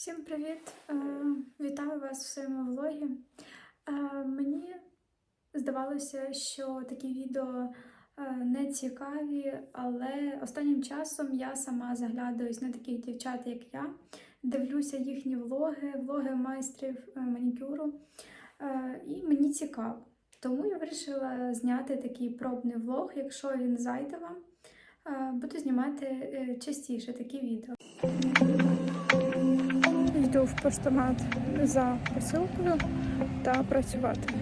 Всім привіт! Е, Вітаю вас в своєму влогі. Е, Мені здавалося, що такі відео е, не цікаві, але останнім часом я сама заглядаюсь на таких дівчат, як я, дивлюся їхні влоги, влоги майстрів манікюру, і мені цікаво. Тому я вирішила зняти такий пробний влог, якщо він зайде вам. Буду знімати частіше такі відео. Йду в поштомат за посилкою та працювати.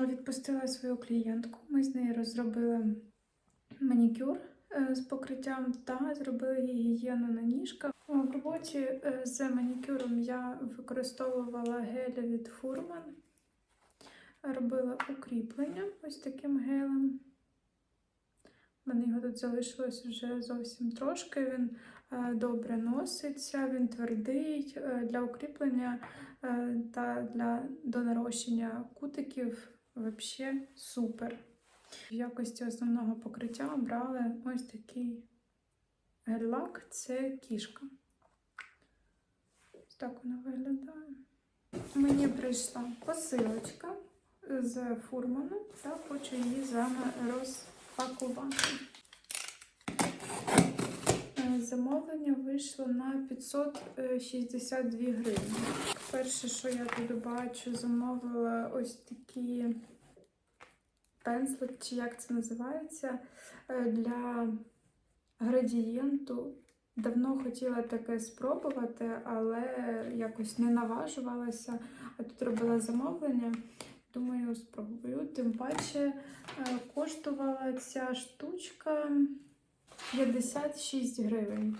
Відпустила свою клієнтку, ми з нею розробили манікюр е, з покриттям та зробили гігієну на ніжках. В роботі е, з манікюром я використовувала гель від Furman, робила укріплення ось таким гелем. У мене його тут залишилось вже зовсім трошки. Він е, добре носиться, він твердий для укріплення та для донарощення кутиків взагалі супер. В якості основного покриття брали ось такий гель-лак, це кішка. Ось так вона виглядає. Мені прийшла посилочка з фурману та хочу її з розпакувати. Замовлення вийшло на 562 гривні. Перше, що я тут бачу, замовила ось такі пензлик, чи як це називається, е, для градієнту. Давно хотіла таке спробувати, але якось не наважувалася. А тут робила замовлення. Думаю, спробую. Тим паче е, коштувала ця штучка 56 гривень.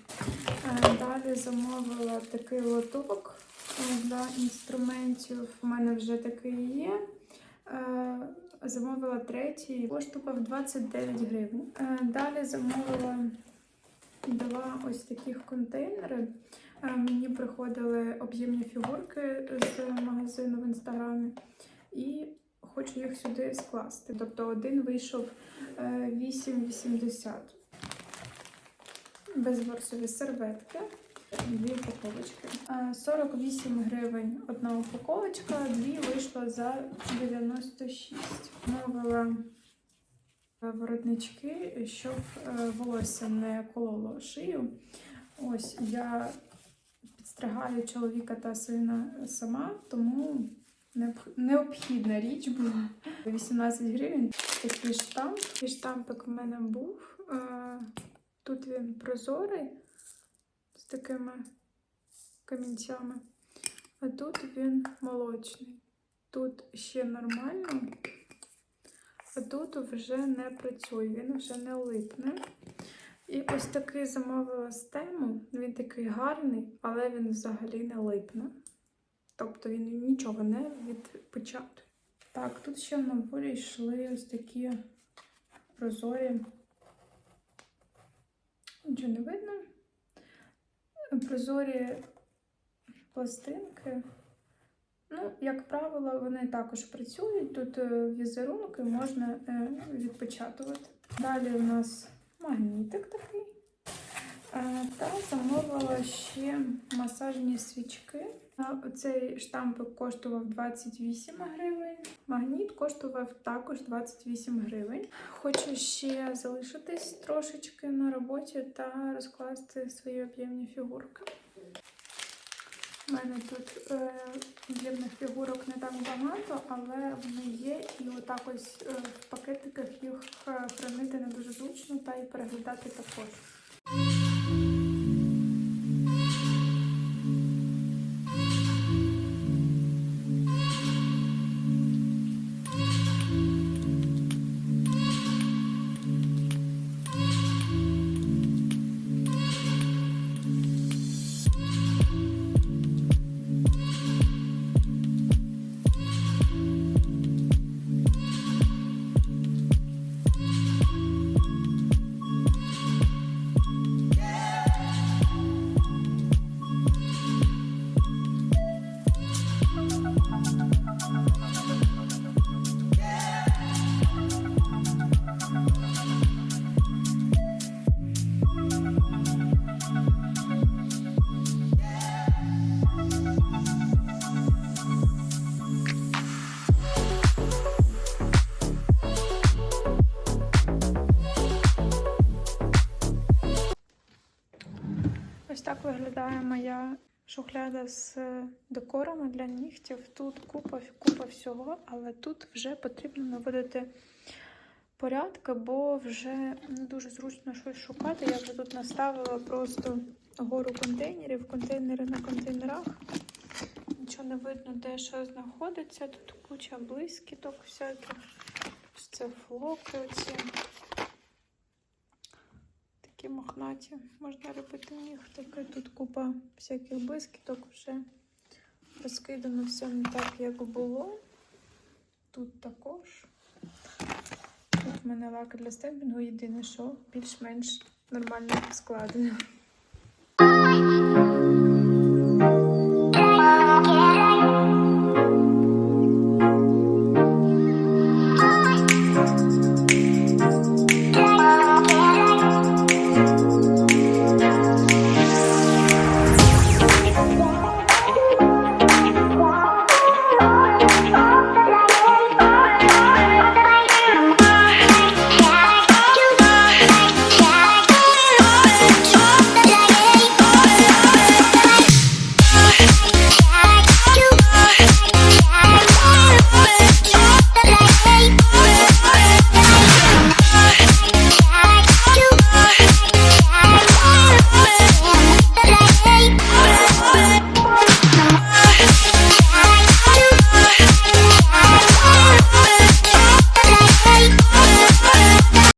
Е, Далі замовила такий лоток е, для інструментів. У мене вже такий є. Е, Замовила третій, коштував 29 гривень. Далі замовила два ось таких контейнери. Мені приходили об'ємні фігурки з магазину в інстаграмі, і хочу їх сюди скласти. Тобто один вийшов е, 8,80. Безворсові серветки, дві упаковочки. Е, 48 гривень одна упаковочка, дві вийшло за 96. Мовила воротнички, щоб е, волосся не кололо шию. Ось я підстригаю чоловіка та сина сама, тому необхідна річ була 18 гривень. Такий штамп. Такий штампик в мене був. Тут він прозорий з такими камінцями, а тут він молочний. Тут ще нормально, а тут вже не працює, він вже не липне. І ось такий замовила з тему. Він такий гарний, але він взагалі не липне. Тобто він нічого не відпечатує. Так, тут ще в наборі йшли ось такі прозорі. Нічого не видно. Прозорі пластинки. Ну, як правило, вони також працюють. Тут е, візерунки можна е, відпечатувати. Далі у нас магнітик такий. Е, Та замовила ще масажні свічки. Цей штампик коштував 28 гривень. Магніт коштував також 28 гривень. Хочу ще залишитись трошечки на роботі та розкласти свої об'ємні фігурки. У мене тут е, дивних фігурок не так багато, але вони є. І отак ось е, в пакетиках їх е, хранити не дуже зручно та і переглядати також. Ось так виглядає моя шухляда з декорами для нігтів. Тут купа, купа всього, але тут вже потрібно наводити порядки, бо вже не дуже зручно щось шукати. Я вже тут наставила просто гору контейнерів, контейнери на контейнерах. Нічого не видно, де що знаходиться. Тут куча блискіток всяких. Це флоки оці. Такі мохнаті. Можна робити нігтики. Тут купа всяких блискіток вже розкидано все не так, як було. Тут також. Тут в мене лак для стемпінгу, єдине, що більш-менш нормально складено.